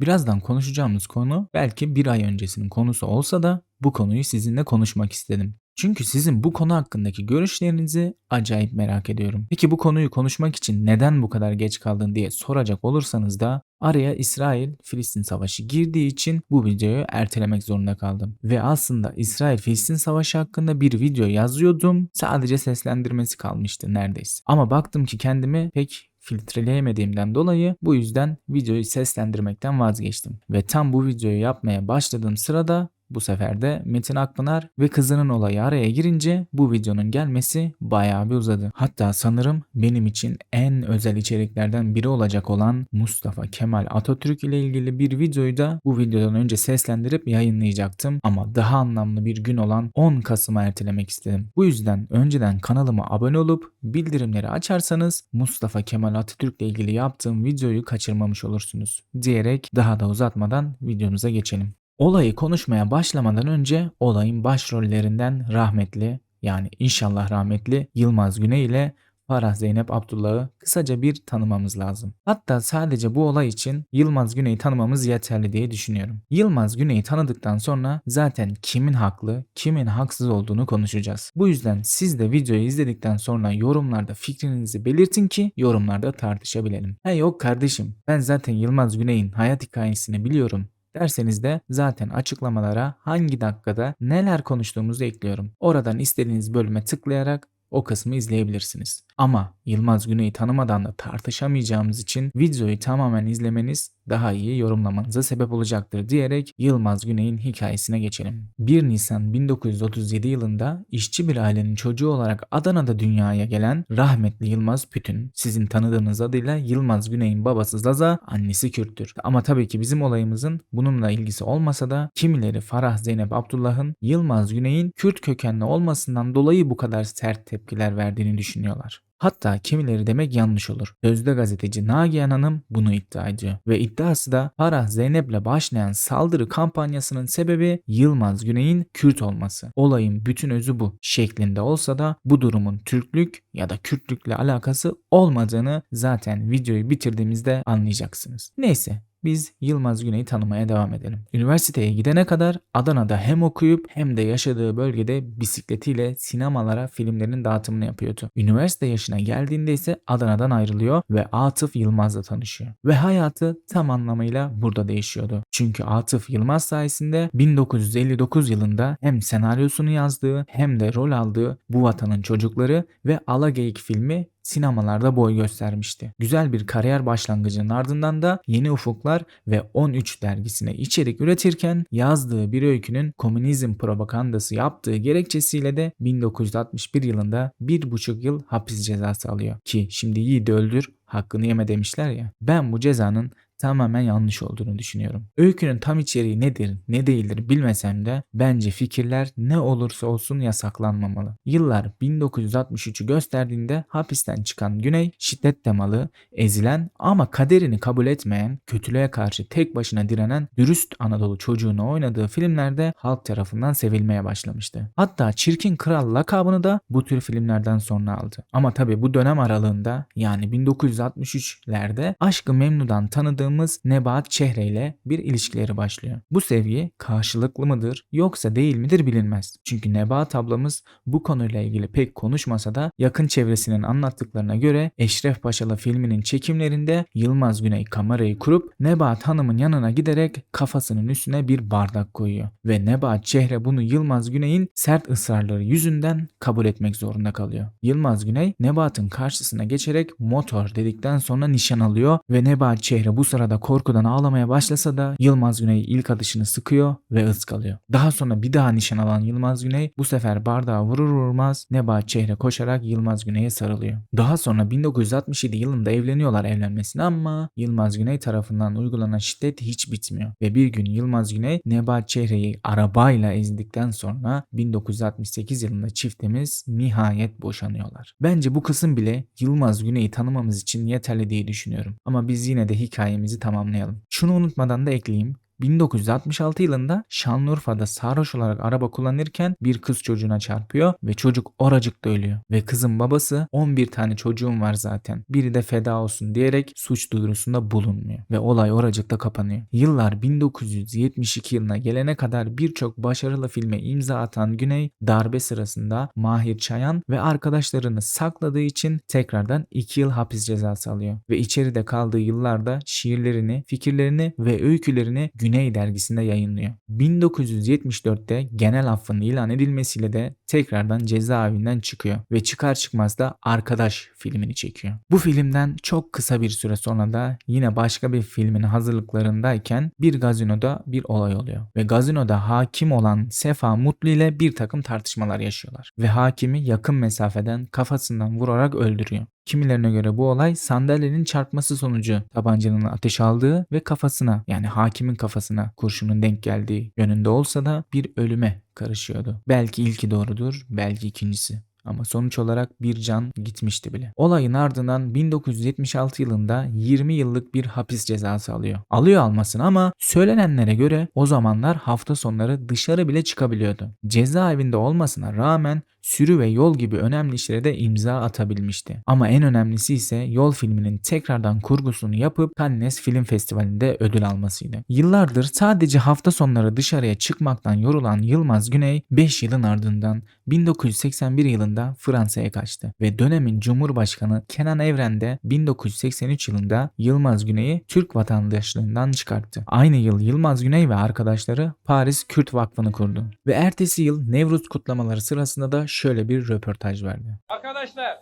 Birazdan konuşacağımız konu belki bir ay öncesinin konusu olsa da bu konuyu sizinle konuşmak istedim. Çünkü sizin bu konu hakkındaki görüşlerinizi acayip merak ediyorum. Peki bu konuyu konuşmak için neden bu kadar geç kaldın diye soracak olursanız da araya İsrail-Filistin savaşı girdiği için bu videoyu ertelemek zorunda kaldım. Ve aslında İsrail-Filistin savaşı hakkında bir video yazıyordum. Sadece seslendirmesi kalmıştı neredeyse. Ama baktım ki kendimi pek filtreleyemediğimden dolayı bu yüzden videoyu seslendirmekten vazgeçtim. Ve tam bu videoyu yapmaya başladığım sırada bu sefer de Metin Akpınar ve kızının olayı araya girince bu videonun gelmesi bayağı bir uzadı. Hatta sanırım benim için en özel içeriklerden biri olacak olan Mustafa Kemal Atatürk ile ilgili bir videoyu da bu videodan önce seslendirip yayınlayacaktım. Ama daha anlamlı bir gün olan 10 Kasım'a ertelemek istedim. Bu yüzden önceden kanalıma abone olup bildirimleri açarsanız Mustafa Kemal Atatürk ile ilgili yaptığım videoyu kaçırmamış olursunuz. Diyerek daha da uzatmadan videomuza geçelim. Olayı konuşmaya başlamadan önce olayın başrollerinden rahmetli yani inşallah rahmetli Yılmaz Güney ile Farah Zeynep Abdullah'ı kısaca bir tanımamız lazım. Hatta sadece bu olay için Yılmaz Güney'i tanımamız yeterli diye düşünüyorum. Yılmaz Güney'i tanıdıktan sonra zaten kimin haklı, kimin haksız olduğunu konuşacağız. Bu yüzden siz de videoyu izledikten sonra yorumlarda fikrinizi belirtin ki yorumlarda tartışabilelim. Ha yok kardeşim ben zaten Yılmaz Güney'in hayat hikayesini biliyorum derseniz de zaten açıklamalara hangi dakikada neler konuştuğumuzu ekliyorum. Oradan istediğiniz bölüme tıklayarak o kısmı izleyebilirsiniz. Ama Yılmaz Güney'i tanımadan da tartışamayacağımız için videoyu tamamen izlemeniz daha iyi yorumlamanıza sebep olacaktır diyerek Yılmaz Güney'in hikayesine geçelim. 1 Nisan 1937 yılında işçi bir ailenin çocuğu olarak Adana'da dünyaya gelen rahmetli Yılmaz Pütün, sizin tanıdığınız adıyla Yılmaz Güney'in babası Zaza, annesi Kürttür. Ama tabii ki bizim olayımızın bununla ilgisi olmasa da kimileri Farah Zeynep Abdullah'ın Yılmaz Güney'in Kürt kökenli olmasından dolayı bu kadar sert tepkiler verdiğini düşünüyorlar. Hatta kimileri demek yanlış olur. Sözde gazeteci Nagihan Hanım bunu iddia ediyor. Ve iddiası da Farah Zeynep'le başlayan saldırı kampanyasının sebebi Yılmaz Güney'in Kürt olması. Olayın bütün özü bu şeklinde olsa da bu durumun Türklük ya da Kürtlükle alakası olmadığını zaten videoyu bitirdiğimizde anlayacaksınız. Neyse biz Yılmaz Güney'i tanımaya devam edelim. Üniversiteye gidene kadar Adana'da hem okuyup hem de yaşadığı bölgede bisikletiyle sinemalara filmlerin dağıtımını yapıyordu. Üniversite yaşına geldiğinde ise Adana'dan ayrılıyor ve Atıf Yılmaz'la tanışıyor. Ve hayatı tam anlamıyla burada değişiyordu. Çünkü Atıf Yılmaz sayesinde 1959 yılında hem senaryosunu yazdığı hem de rol aldığı Bu Vatanın Çocukları ve Alageyik filmi sinemalarda boy göstermişti. Güzel bir kariyer başlangıcının ardından da Yeni Ufuklar ve 13 dergisine içerik üretirken yazdığı bir öykünün komünizm propagandası yaptığı gerekçesiyle de 1961 yılında bir buçuk yıl hapis cezası alıyor. Ki şimdi yiğidi öldür hakkını yeme demişler ya. Ben bu cezanın tamamen yanlış olduğunu düşünüyorum. Öykünün tam içeriği nedir, ne değildir bilmesem de bence fikirler ne olursa olsun yasaklanmamalı. Yıllar 1963'ü gösterdiğinde hapisten çıkan Güney şiddet temalı, ezilen ama kaderini kabul etmeyen, kötülüğe karşı tek başına direnen dürüst Anadolu çocuğunu oynadığı filmlerde halk tarafından sevilmeye başlamıştı. Hatta Çirkin Kral lakabını da bu tür filmlerden sonra aldı. Ama tabi bu dönem aralığında yani 1963'lerde Aşkı Memnu'dan tanıdığımız Nebahat Çehre ile bir ilişkileri başlıyor. Bu sevgi karşılıklı mıdır yoksa değil midir bilinmez. Çünkü Nebahat ablamız bu konuyla ilgili pek konuşmasa da yakın çevresinin anlattıklarına göre Eşref Paşalı filminin çekimlerinde Yılmaz Güney kamerayı kurup Nebahat Hanım'ın yanına giderek kafasının üstüne bir bardak koyuyor. Ve Nebahat Çehre bunu Yılmaz Güney'in sert ısrarları yüzünden kabul etmek zorunda kalıyor. Yılmaz Güney Nebahat'ın karşısına geçerek motor dedikten sonra nişan alıyor ve Nebahat Çehre bu sırada korkudan ağlamaya başlasa da Yılmaz Güney ilk atışını sıkıyor ve ıskalıyor. Daha sonra bir daha nişan alan Yılmaz Güney bu sefer bardağı vurur vurmaz Nebahat Çehre koşarak Yılmaz Güney'e sarılıyor. Daha sonra 1967 yılında evleniyorlar evlenmesine ama Yılmaz Güney tarafından uygulanan şiddet hiç bitmiyor. Ve bir gün Yılmaz Güney Nebahat Çehre'yi arabayla ezdikten sonra 1968 yılında çiftimiz nihayet boşanıyorlar. Bence bu kısım bile Yılmaz Güney'i tanımamız için yeterli diye düşünüyorum. Ama biz yine de hikayemizi tamamlayalım. Şunu unutmadan da ekleyeyim. 1966 yılında Şanlıurfa'da sarhoş olarak araba kullanırken bir kız çocuğuna çarpıyor ve çocuk oracıkta ölüyor. Ve kızın babası 11 tane çocuğum var zaten. Biri de feda olsun diyerek suç duyurusunda bulunmuyor. Ve olay oracıkta kapanıyor. Yıllar 1972 yılına gelene kadar birçok başarılı filme imza atan Güney darbe sırasında Mahir Çayan ve arkadaşlarını sakladığı için tekrardan 2 yıl hapis cezası alıyor. Ve içeride kaldığı yıllarda şiirlerini, fikirlerini ve öykülerini Güney dergisinde yayınlıyor. 1974'te genel affın ilan edilmesiyle de tekrardan cezaevinden çıkıyor ve çıkar çıkmaz da Arkadaş filmini çekiyor. Bu filmden çok kısa bir süre sonra da yine başka bir filmin hazırlıklarındayken bir gazinoda bir olay oluyor. Ve gazinoda hakim olan Sefa Mutlu ile bir takım tartışmalar yaşıyorlar. Ve hakimi yakın mesafeden kafasından vurarak öldürüyor. Kimilerine göre bu olay sandalyenin çarpması sonucu tabancanın ateş aldığı ve kafasına yani hakimin kafasına kurşunun denk geldiği yönünde olsa da bir ölüme karışıyordu. Belki ilki doğrudur, belki ikincisi. Ama sonuç olarak bir can gitmişti bile. Olayın ardından 1976 yılında 20 yıllık bir hapis cezası alıyor. Alıyor almasın ama söylenenlere göre o zamanlar hafta sonları dışarı bile çıkabiliyordu. Cezaevinde olmasına rağmen sürü ve yol gibi önemli işlere de imza atabilmişti. Ama en önemlisi ise yol filminin tekrardan kurgusunu yapıp Cannes Film Festivali'nde ödül almasıydı. Yıllardır sadece hafta sonları dışarıya çıkmaktan yorulan Yılmaz Güney 5 yılın ardından 1981 yılında Fransa'ya kaçtı ve dönemin Cumhurbaşkanı Kenan Evren de 1983 yılında Yılmaz Güney'i Türk vatandaşlığından çıkarttı. Aynı yıl Yılmaz Güney ve arkadaşları Paris Kürt Vakfı'nı kurdu ve ertesi yıl Nevruz kutlamaları sırasında da şöyle bir röportaj verdi. Arkadaşlar,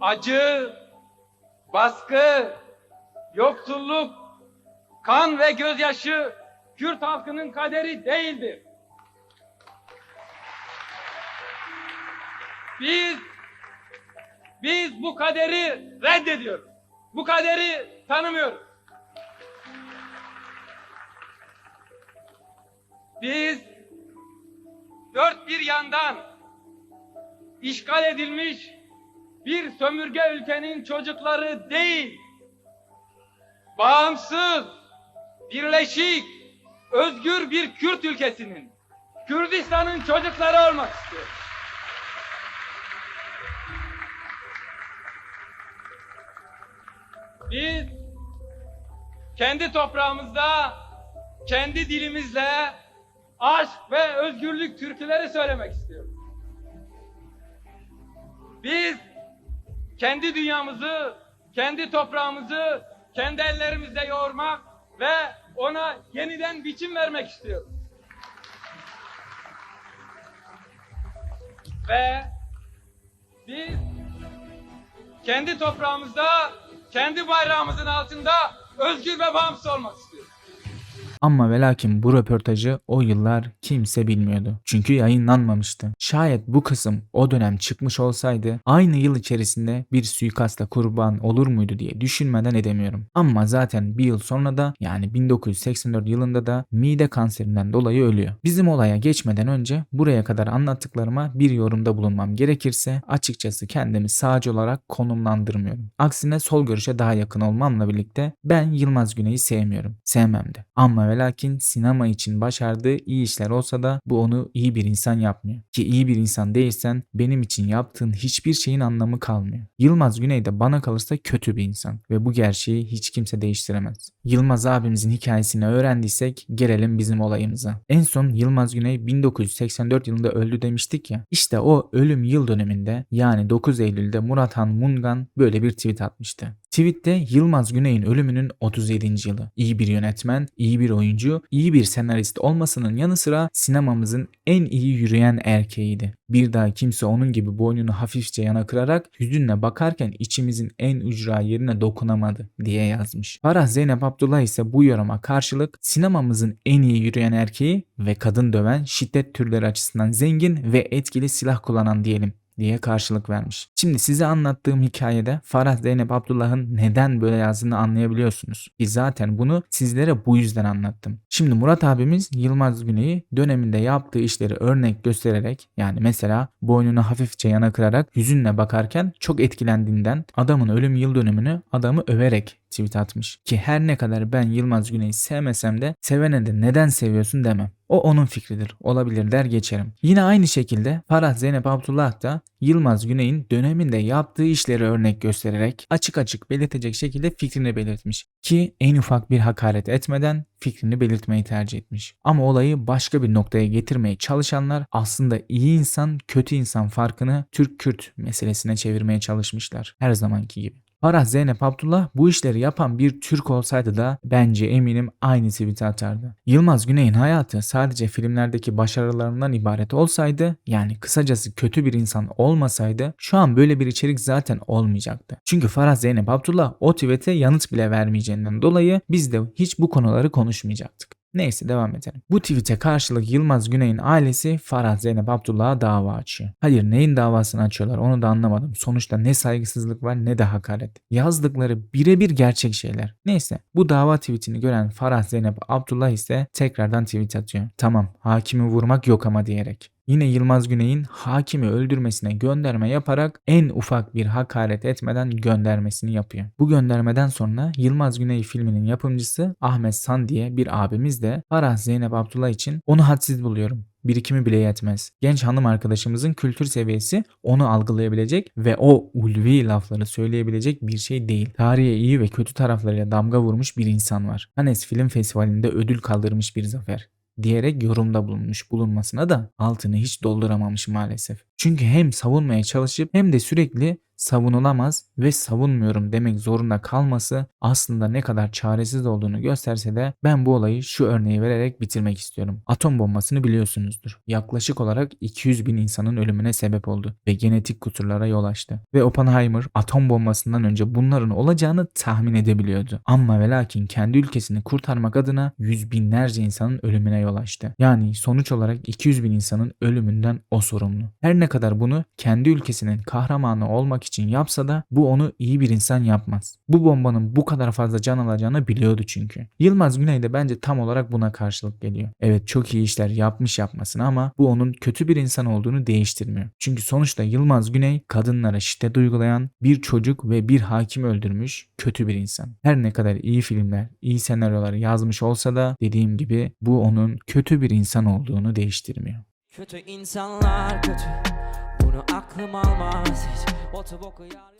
acı, baskı, yoksulluk, kan ve gözyaşı Kürt halkının kaderi değildir. Biz biz bu kaderi reddediyoruz. Bu kaderi tanımıyoruz. Biz dört bir yandan işgal edilmiş bir sömürge ülkenin çocukları değil, bağımsız, birleşik, özgür bir Kürt ülkesinin, Kürdistan'ın çocukları olmak istiyor. Biz kendi toprağımızda, kendi dilimizle aşk ve özgürlük türküleri söylemek istiyoruz. Biz kendi dünyamızı, kendi toprağımızı kendi ellerimizle yoğurmak ve ona yeniden biçim vermek istiyoruz. Ve biz kendi toprağımızda, kendi bayrağımızın altında özgür ve bağımsız olmak istiyoruz. Ama ve lakin bu röportajı o yıllar kimse bilmiyordu. Çünkü yayınlanmamıştı. Şayet bu kısım o dönem çıkmış olsaydı aynı yıl içerisinde bir suikastla kurban olur muydu diye düşünmeden edemiyorum. Ama zaten bir yıl sonra da yani 1984 yılında da mide kanserinden dolayı ölüyor. Bizim olaya geçmeden önce buraya kadar anlattıklarıma bir yorumda bulunmam gerekirse açıkçası kendimi sağcı olarak konumlandırmıyorum. Aksine sol görüşe daha yakın olmamla birlikte ben Yılmaz Güney'i sevmiyorum. Sevmem de. Ama lakin sinema için başardığı iyi işler olsa da bu onu iyi bir insan yapmıyor. Ki iyi bir insan değilsen benim için yaptığın hiçbir şeyin anlamı kalmıyor. Yılmaz Güney de bana kalırsa kötü bir insan ve bu gerçeği hiç kimse değiştiremez. Yılmaz abimizin hikayesini öğrendiysek gelelim bizim olayımıza. En son Yılmaz Güney 1984 yılında öldü demiştik ya. İşte o ölüm yıl döneminde yani 9 Eylül'de Murathan Mungan böyle bir tweet atmıştı. Tweette Yılmaz Güney'in ölümünün 37. yılı. İyi bir yönetmen, iyi bir oyuncu, iyi bir senarist olmasının yanı sıra sinemamızın en iyi yürüyen erkeğiydi. Bir daha kimse onun gibi boynunu hafifçe yana kırarak hüzünle bakarken içimizin en ücra yerine dokunamadı diye yazmış. Farah Zeynep Abdullah ise bu yoruma karşılık sinemamızın en iyi yürüyen erkeği ve kadın döven şiddet türleri açısından zengin ve etkili silah kullanan diyelim diye karşılık vermiş. Şimdi size anlattığım hikayede Farah Zeynep Abdullah'ın neden böyle yazdığını anlayabiliyorsunuz. Ki zaten bunu sizlere bu yüzden anlattım. Şimdi Murat abimiz Yılmaz Güney'i döneminde yaptığı işleri örnek göstererek yani mesela boynunu hafifçe yana kırarak hüzünle bakarken çok etkilendiğinden adamın ölüm yıl dönümünü adamı överek tweet atmış. Ki her ne kadar ben Yılmaz Güney'i sevmesem de sevene de neden seviyorsun demem. O onun fikridir. Olabilir der geçerim. Yine aynı şekilde Farah Zeynep Abdullah da Yılmaz Güney'in döneminde yaptığı işleri örnek göstererek açık açık belirtecek şekilde fikrini belirtmiş. Ki en ufak bir hakaret etmeden fikrini belirtmeyi tercih etmiş. Ama olayı başka bir noktaya getirmeye çalışanlar aslında iyi insan kötü insan farkını Türk-Kürt meselesine çevirmeye çalışmışlar. Her zamanki gibi. Farah Zeynep Abdullah bu işleri yapan bir Türk olsaydı da bence eminim aynı tweet'i atardı. Yılmaz Güney'in hayatı sadece filmlerdeki başarılarından ibaret olsaydı yani kısacası kötü bir insan olmasaydı şu an böyle bir içerik zaten olmayacaktı. Çünkü Farah Zeynep Abdullah o tweet'e yanıt bile vermeyeceğinden dolayı biz de hiç bu konuları konuşmayacaktık. Neyse devam edelim. Bu tweet'e karşılık Yılmaz Güney'in ailesi Farah Zeynep Abdullah'a dava açıyor. Hayır neyin davasını açıyorlar onu da anlamadım. Sonuçta ne saygısızlık var ne de hakaret. Yazdıkları birebir gerçek şeyler. Neyse bu dava tweetini gören Farah Zeynep Abdullah ise tekrardan tweet atıyor. Tamam hakimi vurmak yok ama diyerek. Yine Yılmaz Güney'in hakimi öldürmesine gönderme yaparak en ufak bir hakaret etmeden göndermesini yapıyor. Bu göndermeden sonra Yılmaz Güney filminin yapımcısı Ahmet San diye bir abimiz de Farah Zeynep Abdullah için onu hadsiz buluyorum birikimi bile yetmez. Genç hanım arkadaşımızın kültür seviyesi onu algılayabilecek ve o ulvi lafları söyleyebilecek bir şey değil. Tarihe iyi ve kötü taraflarıyla damga vurmuş bir insan var. Cannes Film Festivali'nde ödül kaldırmış bir zafer diyerek yorumda bulunmuş bulunmasına da altını hiç dolduramamış maalesef. Çünkü hem savunmaya çalışıp hem de sürekli savunulamaz ve savunmuyorum demek zorunda kalması aslında ne kadar çaresiz olduğunu gösterse de ben bu olayı şu örneği vererek bitirmek istiyorum. Atom bombasını biliyorsunuzdur. Yaklaşık olarak 200 bin insanın ölümüne sebep oldu ve genetik kusurlara yol açtı. Ve Oppenheimer atom bombasından önce bunların olacağını tahmin edebiliyordu. Ama ve lakin kendi ülkesini kurtarmak adına yüz binlerce insanın ölümüne yol açtı. Yani sonuç olarak 200 bin insanın ölümünden o sorumlu. Her ne kadar bunu kendi ülkesinin kahramanı olmak için yapsa da bu onu iyi bir insan yapmaz. Bu bombanın bu kadar fazla can alacağını biliyordu çünkü. Yılmaz Güney de bence tam olarak buna karşılık geliyor. Evet çok iyi işler yapmış yapmasına ama bu onun kötü bir insan olduğunu değiştirmiyor. Çünkü sonuçta Yılmaz Güney kadınlara şiddet uygulayan bir çocuk ve bir hakim öldürmüş kötü bir insan. Her ne kadar iyi filmler, iyi senaryolar yazmış olsa da dediğim gibi bu onun kötü bir insan olduğunu değiştirmiyor. Kötü insanlar kötü Bunu aklım almaz. Hiç Otu boku yar